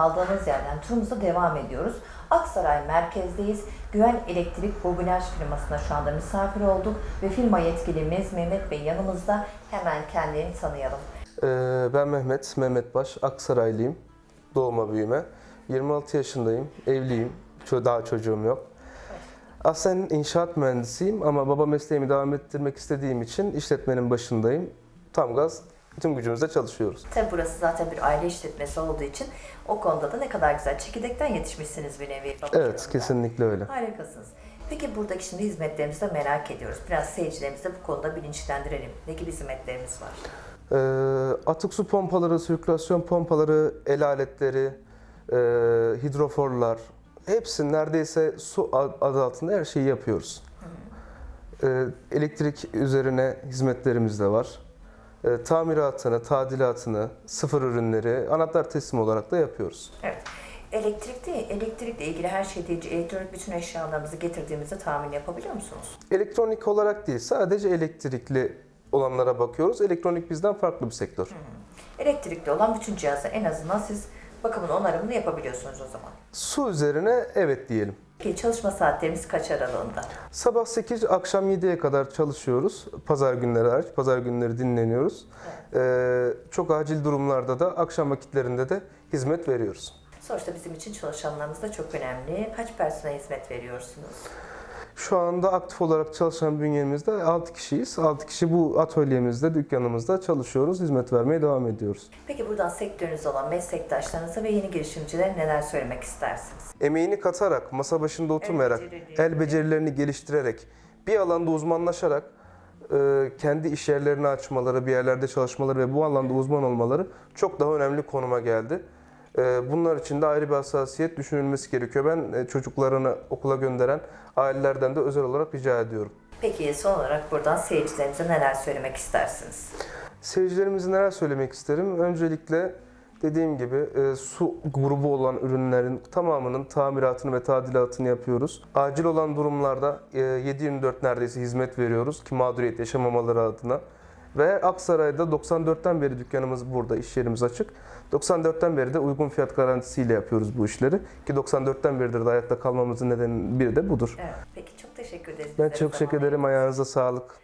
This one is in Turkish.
Kaldığımız yerden turumuza devam ediyoruz. Aksaray merkezdeyiz. Güven Elektrik Bobinaj firmasına şu anda misafir olduk ve firma yetkilimiz Mehmet Bey yanımızda. Hemen kendini tanıyalım. Ee, Ben Mehmet, Mehmet Baş, Aksaraylıyım. Doğma büyüme. 26 yaşındayım, evliyim. Daha çocuğum yok. Aslında inşaat mühendisiyim ama baba mesleğimi devam ettirmek istediğim için işletmenin başındayım. Tam gaz, tüm gücümüzle çalışıyoruz. Tabi burası zaten bir aile işletmesi olduğu için o konuda da ne kadar güzel çekirdekten yetişmişsiniz bir nevi. Evet, kesinlikle öyle. Harikasınız. Peki buradaki şimdi hizmetlerimizi de merak ediyoruz. Biraz seyircilerimizi de bu konuda bilinçlendirelim. Ne gibi hizmetlerimiz var? Ee, atık su pompaları, sirkülasyon pompaları, el aletleri, e, hidroforlar, hepsi neredeyse su adı altında her şeyi yapıyoruz. Ee, elektrik üzerine hizmetlerimiz de var. Ee, tamiratını, tadilatını, sıfır ürünleri anahtar teslim olarak da yapıyoruz. Evet. Elektrikte, elektrikle ilgili her şey değil, elektronik bütün eşyalarımızı getirdiğimizde tahmin yapabiliyor musunuz? Elektronik olarak değil, sadece elektrikli olanlara bakıyoruz. Elektronik bizden farklı bir sektör. Elektrikli olan bütün cihazı en azından siz bakımını onarımını yapabiliyorsunuz o zaman. Su üzerine evet diyelim. Peki çalışma saatlerimiz kaç aralığında? Sabah 8, akşam 7'ye kadar çalışıyoruz. Pazar günleri hariç. Pazar günleri dinleniyoruz. Ee, çok acil durumlarda da akşam vakitlerinde de hizmet veriyoruz. Sonuçta bizim için çalışanlarımız da çok önemli. Kaç personel hizmet veriyorsunuz? Şu anda aktif olarak çalışan bünyemizde 6 kişiyiz. 6 kişi bu atölyemizde, dükkanımızda çalışıyoruz. Hizmet vermeye devam ediyoruz. Peki buradan sektörünüzde olan meslektaşlarınıza ve yeni girişimcilere neler söylemek istersiniz? Emeğini katarak, masa başında oturmayarak, becerileri. el becerilerini geliştirerek, bir alanda uzmanlaşarak e, kendi iş yerlerini açmaları, bir yerlerde çalışmaları ve bu alanda uzman olmaları çok daha önemli konuma geldi. E, Bunlar için de ayrı bir hassasiyet düşünülmesi gerekiyor. Ben e, çocuklarını okula gönderen ailelerden de özel olarak rica ediyorum. Peki son olarak buradan seyircilerimize neler söylemek istersiniz? Seyircilerimize neler söylemek isterim? Öncelikle dediğim gibi e, su grubu olan ürünlerin tamamının tamiratını ve tadilatını yapıyoruz. Acil olan durumlarda e, 7-24 neredeyse hizmet veriyoruz ki mağduriyet yaşamamaları adına. Ve Aksaray'da 94'ten beri dükkanımız burada, iş yerimiz açık. 94'ten beri de uygun fiyat garantisiyle yapıyoruz bu işleri. Ki 94'ten beridir de ayakta kalmamızın nedeni biri de budur. Evet. Peki çok teşekkür ederiz. Ben çok teşekkür ederim. Ayağınıza sağlık.